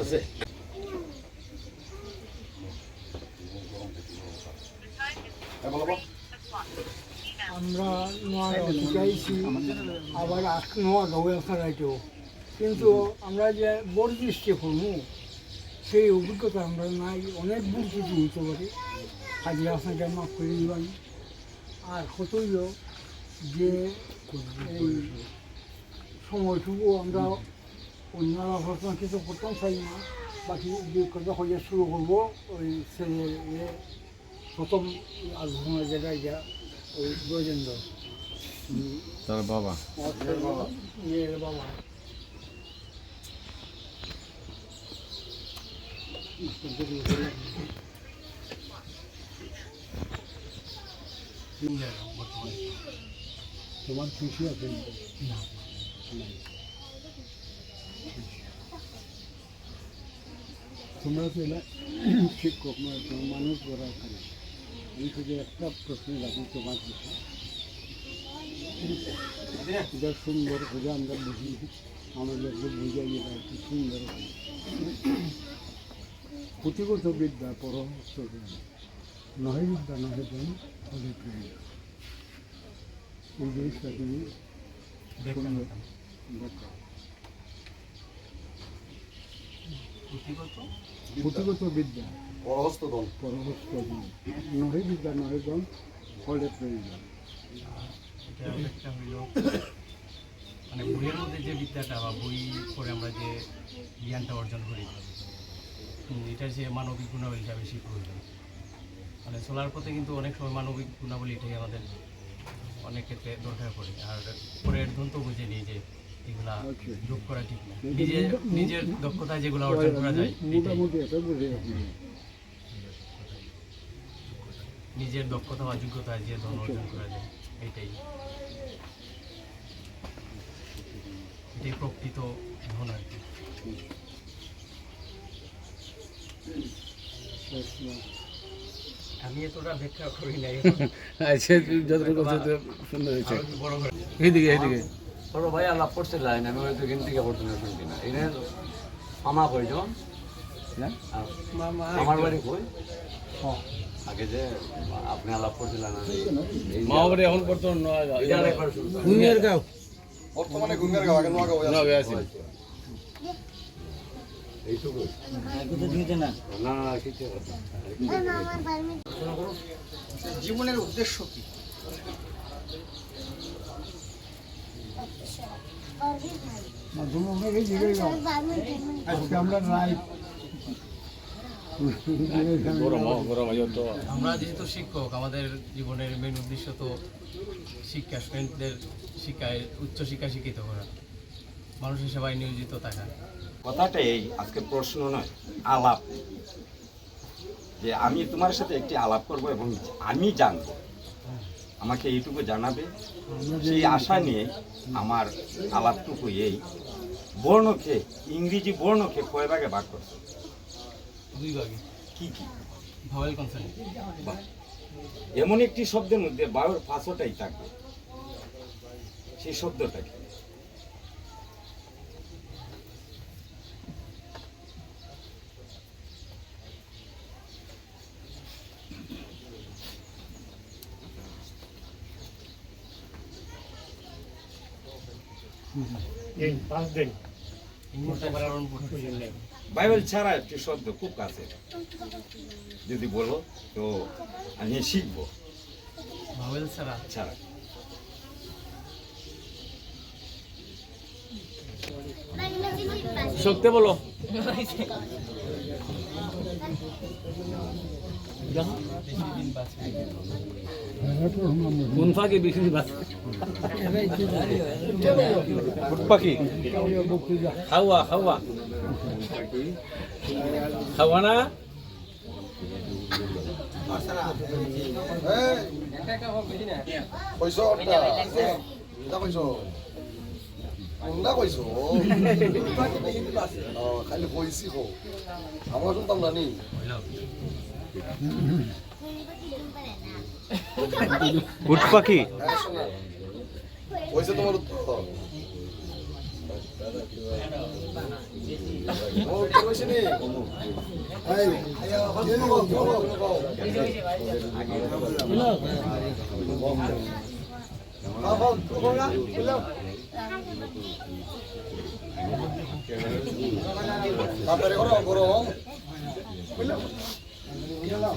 আছে আমরা শিখাইছি আবার নোয়া গাওয়া খেলাইতো কিন্তু আমরা যে বড় করব, সেই অভিজ্ঞতা আমরা নাই। অনেক ভুল হইতে পারে। কাজে আপনাকে মাফ করে দিবেন। আর কতই যে এই সময়টুকু আমরা অন্যরা ঘটনা কিছু করতাম চাই না বাকি যে কথা হয়ে শুরু করবো ওই ছেলে ইয়ে প্রথম আলোচনা যেটা যা ওই ব্রজেন্দ্র তার বাবা ইয়ের বাবা তোমার খুশি আছে? না। তোমরা তো এলা শিক্ষক মানুষ করা এখানে। আমি শুধু একটা প্রশ্ন রাখি তোমার কাছে। এটা সুন্দর করে আমরা বুঝি, আমাদেরকে বুঝাই এটা সুন্দর। পুঁথিগত বিদ্যা পরমস্ত জ্ঞান। নহে বিদ্যা, নহে ফলে প্রেরণা। পুঁথিগত বিদ্যা। নহে নহে ফলে প্রয়োজন। এটা মানে বইয়ের মধ্যে যে বিদ্যাটা বা বই পড়ে আমরা যে জ্ঞানটা অর্জন করি এটার যে মানবিক গুণাবলীটা বেশি প্রয়োজন। মানে চলার পথে কিন্তু অনেক সময় মানবিক গুণাবলীটাই আমাদের অনেক ক্ষেত্রে দরকার পড়ে। আর পরের ধন তো বুঝে নিই যে এগুলা। যোগ করা ঠিক না। নিজের নিজের দক্ষতায় যেগুলো অর্জন করা যায় নিজের দক্ষতা বা যোগ্যতায় যে ধন অর্জন করা যায়, এটাই। এটাই প্রকৃত ধন আর কি। আমি এতটা ব্যাখ্যা করি নাই। আচ্ছা যতটুকু সুন্দর হয়েছে। এইদিকে এইদিকে। বড় ভাই আলাপ করছে লাইন আমি হয়তো এখান থেকে পড়তে না শুনছি না। এনে মামা কইজন না? আমার বাড়ি কই? আগে যে আপনি আলাপ করছিলেন যে- বাড়ি এখন বর্তমান গুঙ্গের গাঁও। বর্তমানে গুঙ্গার গাঁও আগে নোয়াগাঁও না কিছু জীবনের উদ্দেশ্য কি? আমরা রায়। আমরা যেহেতু শিক্ষক আমাদের জীবনের মেন উদ্দেশ্য তো শিক্ষা স্টুডেন্টদের শিক্ষায় উচ্চ শিক্ষা শিক্ষিত করা। মানুষের সেবায় নিয়োজিত থাকা। কথাটা এই আজকে প্রশ্ন নয় আলাপ। যে আমি তোমার সাথে একটি আলাপ করব এবং আমি জানব। আমাকে এইটুকু জানাবে। সেই আশা নিয়ে আমার আলাপটুকু এই বর্ণকে ইংরেজি বর্ণকে কয় ভাগে ভাগ করছে? দুই ভাগে। কি কি? ভাওয়েল এমন একটি শব্দের মধ্যে বায়ুর ফাঁসটাই থাকবে। সেই শব্দটা কি করতে বাইবেল ছাড়া একটি শব্দ খুব কাছে। যদি বলো তো আমি শিখব। ভাওয়েল ছাড়া? ছাড়া। সত্যি বলো। দিন বাঁচবে কোন ফাঁকে বেশি বাস পাখি খাওয়া খাওয়া খাওয়া না? কোনটা কইছো খালি কইছি কো আমরা শুনতাম না নি হইল উট পাখি হয়েছে তোমার নি তাড়াতাড়ি করো গরম সময় দিতে তো বললাম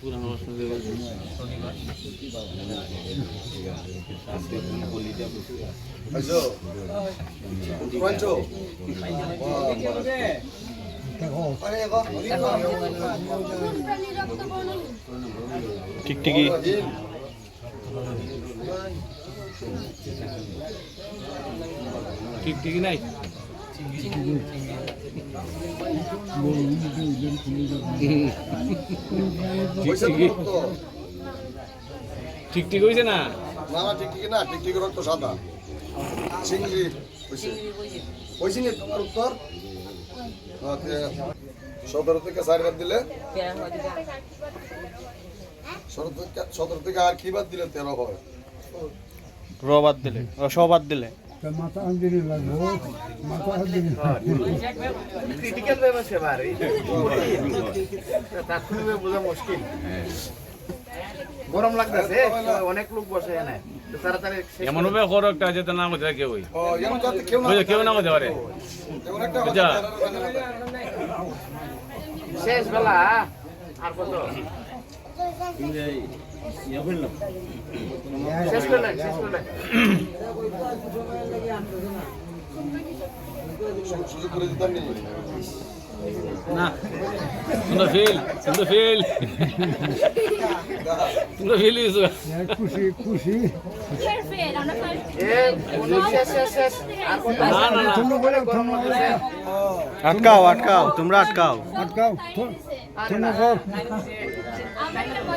পুরানো বলছি। আইছো পঞ্চো আরে গো টিকটিকি টিকটিকি নাই টিকটিকি হয়েছে না? না না ঠিক ঠিক না ঠিক ঠিক রক্ত সাদা। চিংড়ি হয়েছে হয়েছে নি তোমার উত্তর? সতেরো থেকে চার বাদ দিলে? সতেরো থেকে সতেরো থেকে আর কি বাদ দিলে? তেরো হয়। র বাদ দিলে সবাদ দিলে। মাথা হাত লাগবো। মাথা হাত ক্রিটিক্যাল ব্যাপার তাৎক্ষণিক বোঝা মুশকিল। গরম লাগতেছে অনেক লোক বসে এনে তো এমন ভাবে করো একটা যেতে না। করতে কেউ না পারে? শেষ বেলা আর কত? শেষ করে দিতাম না সুন্দর ফিল সুন্দর ফিল সুন্দর ফিল দিয়েছ খুশি খুশি এ কোন শেষ না না না করে ঠুনো করে আটকাও আটকাও তোমরা আটকাও আটকাও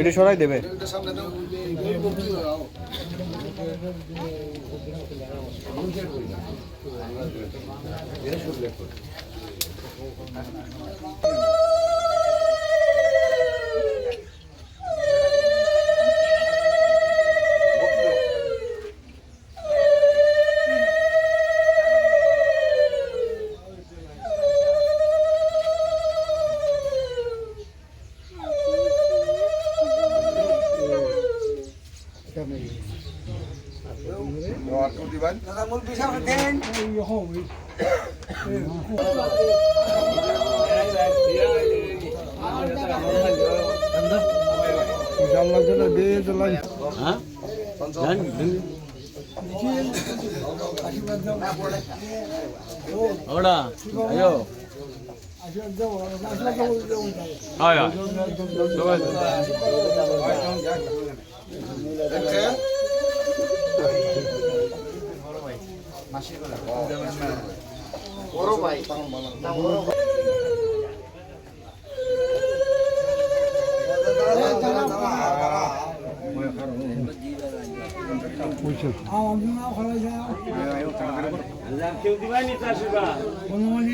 এটা সরাই দেবে। সামনে দিবেন জাল লাগছে না দিয়ে দিলাম হ্যাঁ জান ওড়া আয়ো হয় হয় সবাই দেখে বড় ভাই না বড় ভাই তো আসিবা অনুমানী